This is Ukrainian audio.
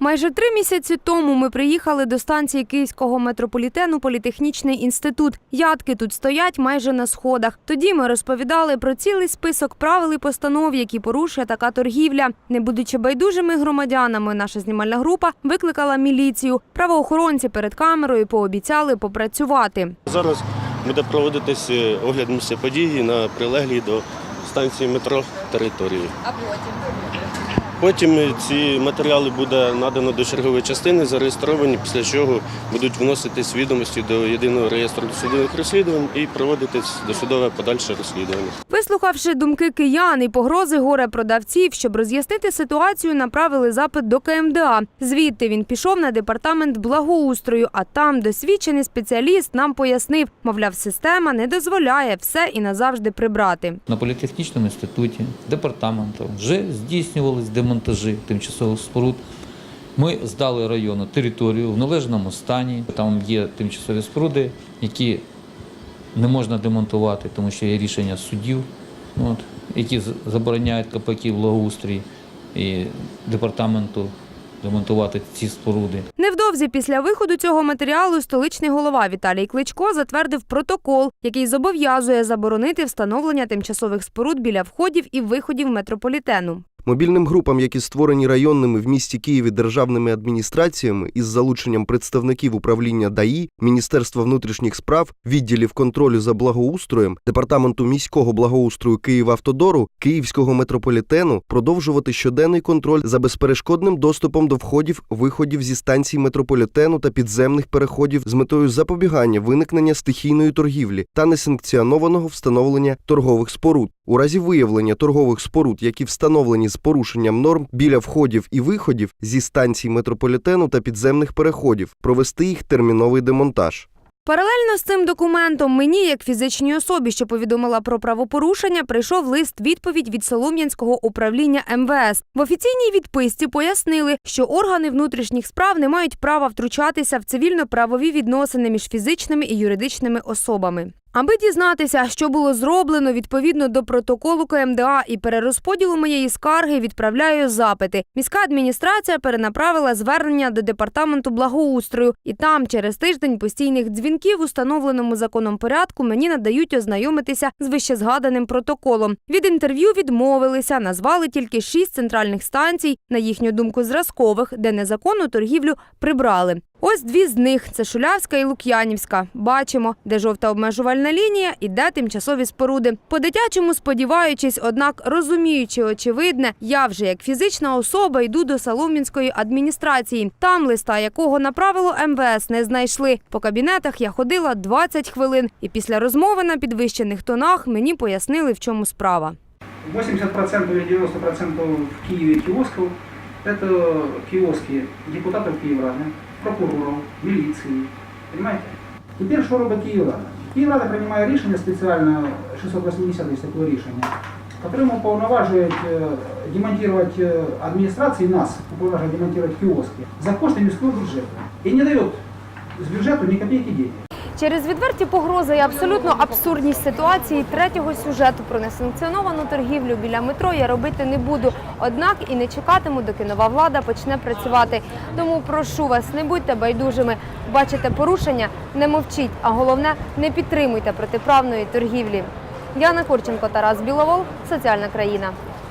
Майже три місяці тому ми приїхали до станції Київського метрополітену Політехнічний інститут. Ядки тут стоять майже на сходах. Тоді ми розповідали про цілий список правил і постанов, які порушує така торгівля. Не будучи байдужими громадянами, наша знімальна група викликала міліцію. Правоохоронці перед камерою пообіцяли попрацювати. Зараз буде проводитись огляд місця події на прилеглій до станції метро території. А потім? Потім ці матеріали буде надано до чергової частини, зареєстровані, після чого будуть вноситись відомості до єдиного реєстру досудових розслідувань і проводитись досудове подальше розслідування. Вислухавши думки киян і погрози горе продавців, щоб роз'яснити ситуацію, направили запит до КМДА. Звідти він пішов на департамент благоустрою, а там досвідчений спеціаліст нам пояснив, мовляв, система не дозволяє все і назавжди прибрати. На політехнічному інституті департаментом вже здійснювались демонтажі тимчасових споруд. Ми здали району територію в належному стані. Там є тимчасові споруди, які не можна демонтувати, тому що є рішення судів, от, які забороняють КПК благоустрій і департаменту демонтувати ці споруди. Невдовзі після виходу цього матеріалу столичний голова Віталій Кличко затвердив протокол, який зобов'язує заборонити встановлення тимчасових споруд біля входів і виходів метрополітену. Мобільним групам, які створені районними в місті Києві державними адміністраціями із залученням представників управління ДАІ, Міністерства внутрішніх справ, відділів контролю за благоустроєм, департаменту міського благоустрою Київавтодору, Київського метрополітену, продовжувати щоденний контроль за безперешкодним доступом до входів, виходів зі станцій метрополітену та підземних переходів з метою запобігання виникнення стихійної торгівлі та несанкціонованого встановлення торгових споруд. У разі виявлення торгових споруд, які встановлені з порушенням норм біля входів і виходів зі станцій метрополітену та підземних переходів, провести їх терміновий демонтаж. Паралельно з цим документом мені, як фізичній особі, що повідомила про правопорушення, прийшов лист відповідь від Солом'янського управління МВС. В офіційній відписці пояснили, що органи внутрішніх справ не мають права втручатися в цивільно-правові відносини між фізичними і юридичними особами. Аби дізнатися, що було зроблено відповідно до протоколу КМДА і перерозподілу моєї скарги, відправляю запити. Міська адміністрація перенаправила звернення до департаменту благоустрою, і там через тиждень постійних дзвінків, установленому законом порядку, мені надають ознайомитися з вищезгаданим протоколом. Від інтерв'ю відмовилися, назвали тільки шість центральних станцій, на їхню думку, зразкових, де незаконну торгівлю прибрали. Ось дві з них це Шулявська і Лук'янівська. Бачимо, де жовта обмежувальна лінія і де тимчасові споруди. По-дитячому сподіваючись, однак розуміючи очевидне, я вже як фізична особа йду до Солом'янської адміністрації. Там листа, якого направило МВС, не знайшли. По кабінетах я ходила 20 хвилин, і після розмови на підвищених тонах мені пояснили, в чому справа. 80% или 90% в Киеве киосков – это киоски депутатов Киеврады, прокуроров, милиции. Понимаете? Теперь що робить Київрада? Київрада приймає рішення спеціально, 680 є таке рішення, которым уповноважують е, демонтировать е, адміністрації, нас уповноважують демонтировать киоски за кошти міського бюджету. І не дають з бюджету ні копійки денег. Через відверті погрози і абсолютно абсурдність ситуації третього сюжету про несанкціоновану торгівлю біля метро я робити не буду. Однак і не чекатиму, доки нова влада почне працювати. Тому прошу вас, не будьте байдужими. Бачите порушення, не мовчіть, а головне не підтримуйте протиправної торгівлі. Яна Курченко, Тарас Біловол, соціальна країна.